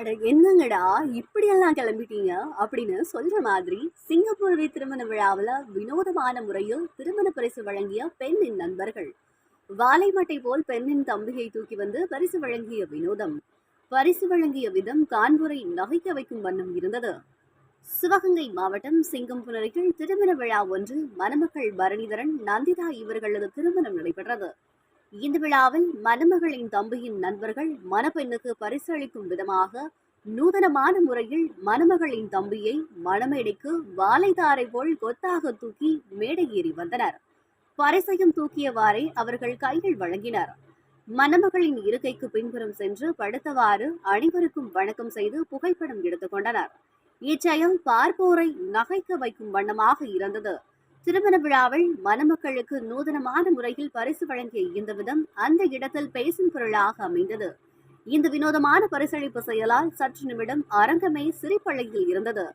அட என்னங்கடா இப்படியெல்லாம் கிளம்பிட்டீங்க? அப்படின்னு சொல்ற மாதிரி சிங்கப்பூர் திருமண விழாவில் வினோதமான முறையில் திருமண பரிசு வழங்கிய பெண்ணின் நண்பர்கள். வாழைமட்டை போல் பெண்ணின் தம்பியை தூக்கி வந்து பரிசு வழங்கிய வினோதம். பரிசு வழங்கிய விதம் கான்பூரை நகைக்க வைக்கும் வண்ணம் இருந்தது. சிவகங்கை மாவட்டம் சிங்கம்புணரில் திருமண விழா ஒன்றில் மணமக்கள் பரணிதரன் நந்திதா இவர்களது திருமணம் நடைபெற்றது. இந்த விழாவில் மணமகளின் தம்பியின் நண்பர்கள் மணப்பெண்ணுக்கு பரிசு அளிக்கும் விதமாக நூதனமான முறையில் மணமகளின் தம்பியை மணமேடைக்கு வாழைத்தாரை போல் கொத்தாக தூக்கி மேடை ஏறி வந்தனர். பரிசையும் தூக்கியவாறே அவர்கள் கைகள் வழங்கினர். மணமகளின் இருக்கைக்கு பின்புறம் சென்று படுத்தவாறு அனைவருக்கும் வணக்கம் செய்து புகைப்படம் எடுத்துக்கொண்டனர் இச்செயல் பார்ப்போரை நகைக்க வைக்கும் வண்ணமாக இருந்தது. திருமண விழாவில் மணமக்களுக்கு நூதனமான முறையில் பரிசு வழங்கிய இந்த விதம் அந்த இடத்தில் பேசும் பொருளாக அமைந்தது இந்த வினோதமான பரிசளிப்பு செயலால் சற்று நிமிடம் அரங்கமே சிரிப்பழகில் இருந்தது